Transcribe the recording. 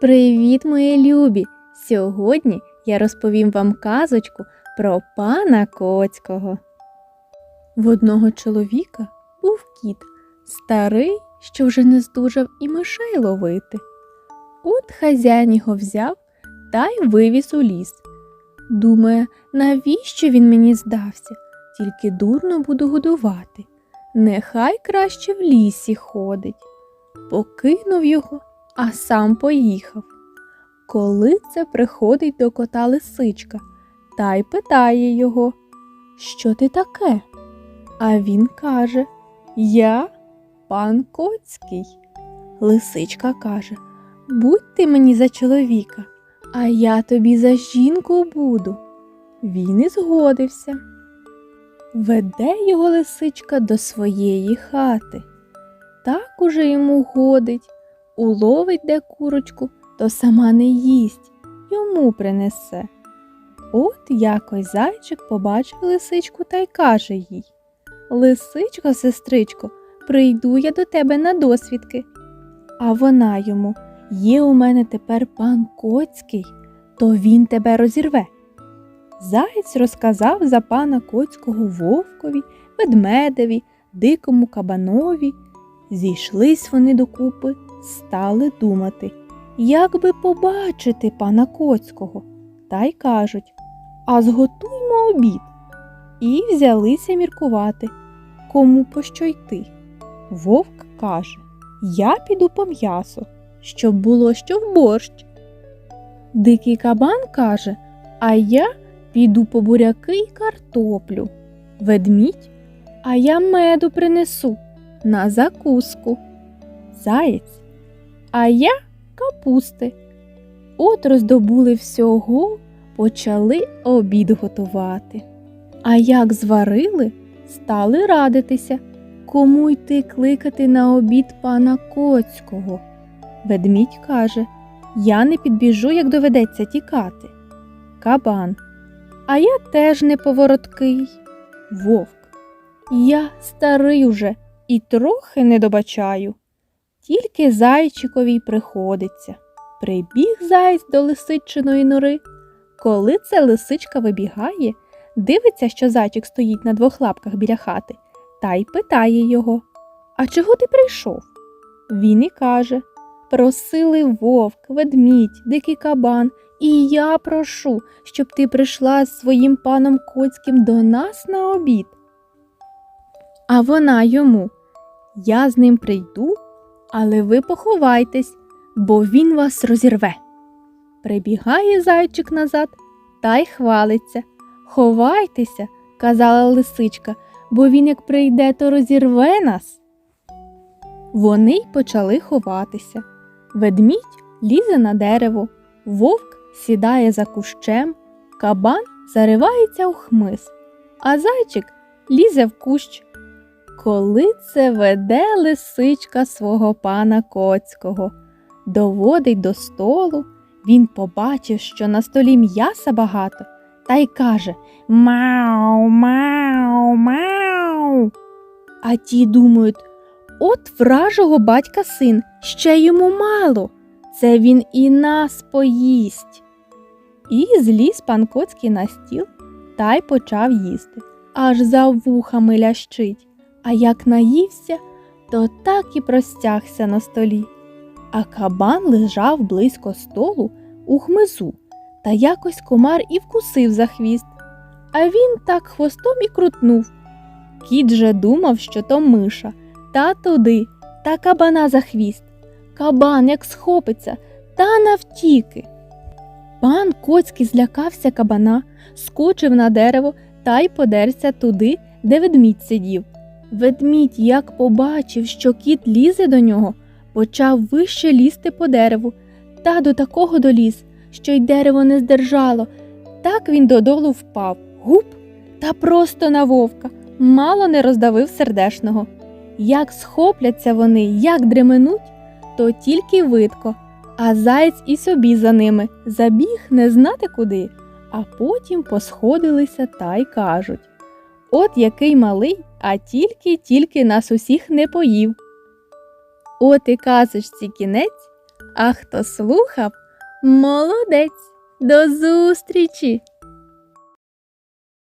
Привіт, мої любі! Сьогодні я розповім вам казочку про пана Коцького. В одного чоловіка був кіт, старий, що вже не здужав і мишей ловити. От хазяїн його взяв та й вивіз у ліс. Думає, навіщо він мені здався? Тільки дурно буду годувати. Нехай краще в лісі ходить. Покинув його а сам поїхав. Коли це приходить до кота лисичка та й питає його, що ти таке? А він каже Я пан Коцький. Лисичка каже Будь ти мені за чоловіка, а я тобі за жінку буду. Він і згодився. Веде його лисичка до своєї хати. Так уже йому годить уловить де курочку, то сама не їсть, йому принесе. От якось зайчик побачив лисичку та й каже їй Лисичко, сестричко, прийду я до тебе на досвідки. А вона йому Є у мене тепер пан Коцький, то він тебе розірве. Заєць розказав за пана Коцького вовкові, ведмедеві, дикому кабанові. Зійшлись вони докупи стали думати, як би побачити пана Коцького, та й кажуть А зготуймо обід. І взялися міркувати, кому по що йти. Вовк каже Я піду по м'ясо, щоб було що в борщ. Дикий кабан каже, а я піду по буряки й картоплю. Ведмідь, а я меду принесу на закуску. Заєць, а я капусти. От роздобули всього, почали обід готувати. А як зварили, стали радитися, кому йти кликати на обід пана Коцького. Ведмідь каже Я не підбіжу, як доведеться тікати. Кабан. А я теж не повороткий. Вовк. Я старий уже і трохи не добачаю. Тільки зайчикові приходиться. Прибіг заєць до лисичиної нори. Коли це лисичка вибігає, дивиться, що зайчик стоїть на двох лапках біля хати, та й питає його А чого ти прийшов? Він і каже Просили вовк, ведмідь, дикий кабан, і я прошу, щоб ти прийшла з своїм паном Коцьким до нас на обід. А вона йому Я з ним прийду. Але ви поховайтесь, бо він вас розірве. Прибігає зайчик назад та й хвалиться. Ховайтеся, казала лисичка, бо він, як прийде, то розірве нас. Вони й почали ховатися. Ведмідь лізе на дерево, вовк сідає за кущем, кабан заривається у хмиз, а зайчик лізе в кущ коли це веде лисичка свого пана Коцького, доводить до столу, він побачив, що на столі м'яса багато, та й каже Мау, мау, мау. А ті думають от вражого батька син, ще йому мало. Це він і нас поїсть. І зліз пан Коцький на стіл та й почав їсти, аж за вухами лящить а як наївся, то так і простягся на столі. А кабан лежав близько столу у хмизу, та якось комар і вкусив за хвіст. А він так хвостом і крутнув. Кіт же думав, що то миша, та туди, та кабана за хвіст. Кабан, як схопиться, та навтіки. Пан Коцький злякався кабана, скочив на дерево та й подерся туди, де ведмідь сидів. Ведмідь, як побачив, що кіт лізе до нього, почав вище лізти по дереву, та до такого доліз, що й дерево не здержало. Так він додолу впав, гуп, та просто на вовка, мало не роздавив сердешного. Як схопляться вони, як дременуть, то тільки видко, а заєць і собі за ними забіг не знати куди, а потім посходилися та й кажуть От який малий, а тільки-тільки нас усіх не поїв. От і казочці кінець, А хто слухав, молодець. До зустрічі!